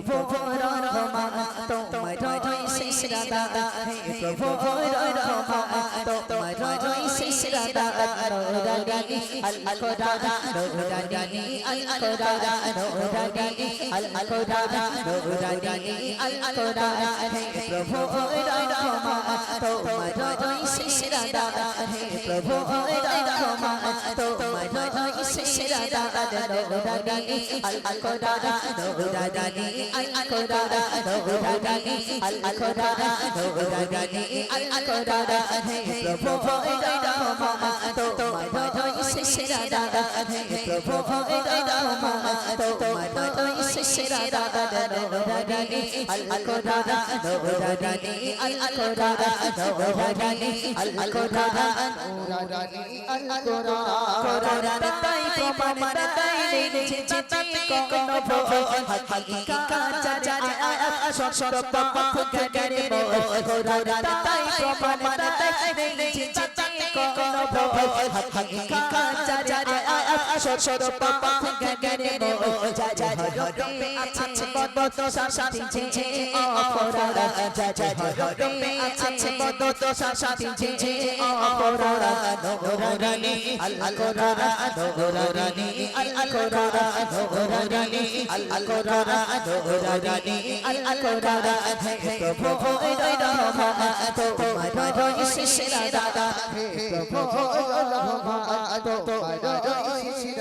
হে প্রভু রহমান তোমার জয় শেষ রাধা হে প্রভু রহমান তোমার জয় শেষ রাধা রোদানি আল কোরআন রোদানি আল কোরআন রোদানি আল কোরআন রোদানি আল কোরআন হে প্রভু রহমান তোমার জয় শেষ হে প্রভু রহমান তোমার জয় শেষ রাধা আল কোরআন রোদানি আল কোরআন রোদানি আল কোরআন রোদানি আল কোরআন হে প্রভু তোমার জয় দাদা হে প্রভু দাদা তোমার জয় শেষ রাধা রোদানি আল কোরআন রোদানি আল কোরআন রোদানি আল কোরআন রানী আল কোরআন তাই প্রমাণ তাই লিখেছে চিঠি কোন ভব হাকিকা চাচা সব সব পাপ গগরে মো কোরআন তাই প্রমাণ তাই লিখেছে চিঠি কোন ভব হাকিকা চাচা সব সব পাপ গগরে মো চাচা রবে আছে বদ শান্তি ছে অপরাধ চাচা রবে আছে বদ শান্তি ছে অপরাধ প্রভু প্রভু তোমার দাদা আধার আল্লাহ জ্ঞানের আধার আল্লাহ জ্ঞানের আধার আল্লাহ মহাগনি ছোট পাতে তেরি শিশা দিলে কোরআন খালে পাট পাট করিলে মধুর মানে পবিত্র হবে প্রাণ পাট পাট করিলে মধুর মানে পবিত্র হবে প্রাণ নোরানি আল কোরআন নোরানি আল কোরআন নোরানি আল কোরআন নোরানি আল কোরআন হে প্রভু রহমান তোমার জয় শেষ রাধা হে প্রভু রহমান তোমার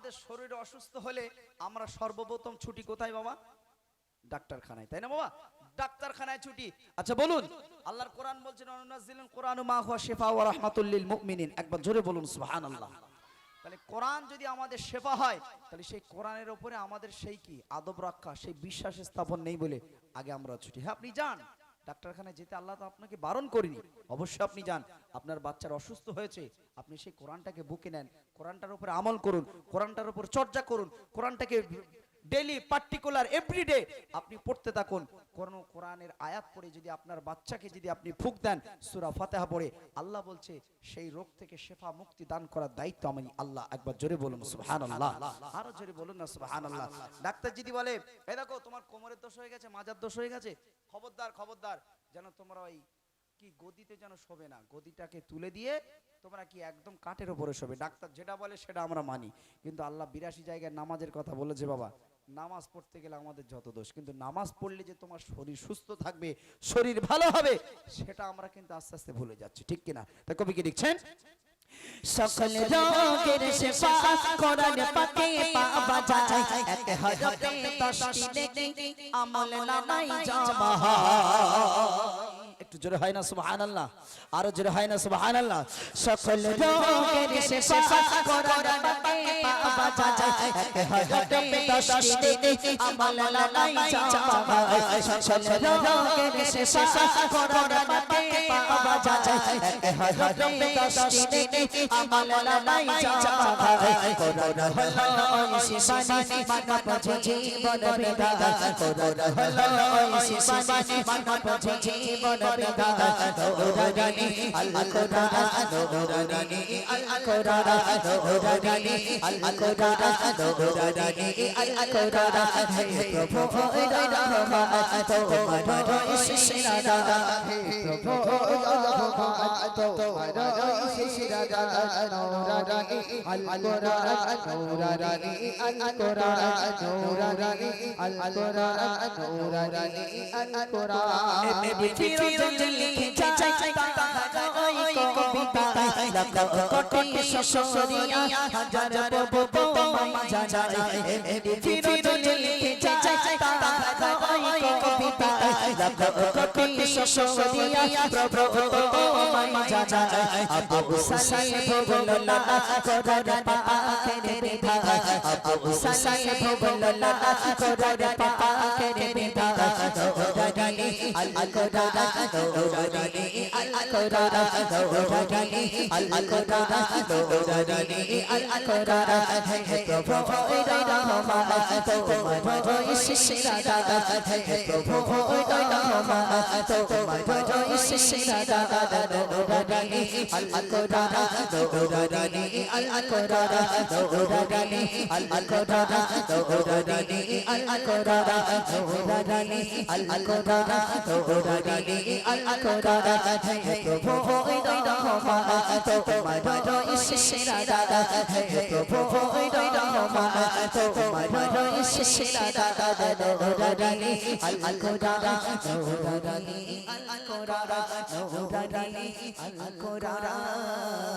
আমাদের শরীর অসুস্থ হলে আমরা সর্বপ্রথম ছুটি কোথায় বাবা? ডাক্তারখানায়, তাই না বাবা? ডাক্তারখানায় ছুটি। আচ্ছা বলুন। আল্লাহর কোরআন বলছেন, অনুনাজ্জিলুল কোরআনু মা হুয়া শিফা ওয়া রাহমাতুল লিল মুমিনিন। একবার জোরে বলুন, সুবহানাল্লাহ। তাহলে কোরআন যদি আমাদের শেফা হয়, তাহলে সেই কোরআনের উপরে আমাদের সেই কি? আদব রক্ষা সেই বিশ্বাস স্থাপন নেই বলে আগে আমরা ছুটি। হ্যাঁ আপনি যান। ডাক্তারখানায় যেতে আল্লাহ তো আপনাকে বারণ করিনি। অবশ্যই আপনি যান। আপনার বাচ্চার অসুস্থ হয়েছে, আপনি সেই কোরআনটাকে বুকে নেন। কোরআনটার উপর আমল করুন, কোরআনটার উপর চর্চা করুন, কোরআনটাকে ডেলি পার্টিকুলার এভরিডে আপনি পড়তে থাকুন। কোন কোরআনের আয়াত পড়ে যদি আপনার বাচ্চাকে যদি আপনি ফুক দেন, সূরা ফাতিহা পড়ে, আল্লাহ বলছে, সেই রোগ থেকে শেফা মুক্তি দান করার দায়িত্ব আমি আল্লাহ। একবার জোরে বলুন, সুবহানাল্লাহ। আরও জোরে বলুন না, সুবহানাল্লাহ। ডাক্তার যদি বলে, এই দেখো, তোমার কোমরের দোষ হয়ে গেছে, মাজার দোষ হয়ে গেছে। খবরদার খবরদার, যেন তোমরা ওই কি গদিতে যেন শোবে না। গদিটাকে তুলে দিয়ে তোমরা কি একদম কাঠের ওপরে শোবে। ডাক্তার যেটা বলে, সেটা আমরা মানি। কিন্তু আল্লাহ বিরাশি জায়গায় নামাজের কথা বলেছে বাবা। নামাজ পড়তে গেলে আমাদের যত দোষ কিন্তু নামাজ পড়লে যে তোমার শরীর সুস্থ থাকবে শরীর ভালো হবে সেটা আমরা কিন্তু আস্তে আস্তে ভুলে যাচ্ছি ঠিক কিনা? তা কবি কি লিখছেন? সকল রোগের শেফা কোরআন পাকে পাওয়া যায়। এক হরফে দশটি নেকি আমল নামাই জমা হয়। একটু জোরে হয় না সুবহানাল্লাহ। আরও জোরে হয় না লাই যাওয়া সকল জীবন জীবন বিধাতা দৌড়ানি আল্লাহ ফিরোজ লিখে যায় ওই কবিতা লাখ কোটি শশরিয়া হাজার প্রভু জানাই ফিরোজ লিখে যায় ওই কবিতা লাখ কোটি শশরিয়া প্রভু তোমায় জানাই আবু সালিম বললা কোরআন পাকের বিধা আবু সালিম বললা কোরআন পাকের বিধা দৌড়ানি আল কোরআন দৌড়ানি আল কোরআন দৌড়ানি আল কোরআন দৌড়ানি আল কোরআন হে প্রভু রহমান তোমার শিশিরা দাদা হে প্রভু রহমান তোমার শিশিরা দাদা দৌড়ানি আল কোরআন দৌড়ানি আল কোরআন দৌড়ানি আল কোরআন দৌড়ানি আল কোরআন দৌড়ানি আল কোরআন দৌড়ানি আল কোরআন হে প্রভু রহমান তোমার শিশিরা দাদা হে প্রভু রহমান তোমার শিশিরা দাদা দৌড়ানি আল কোরআন দৌড়ানি আল কোরআন দৌড়ানি আল কোরআন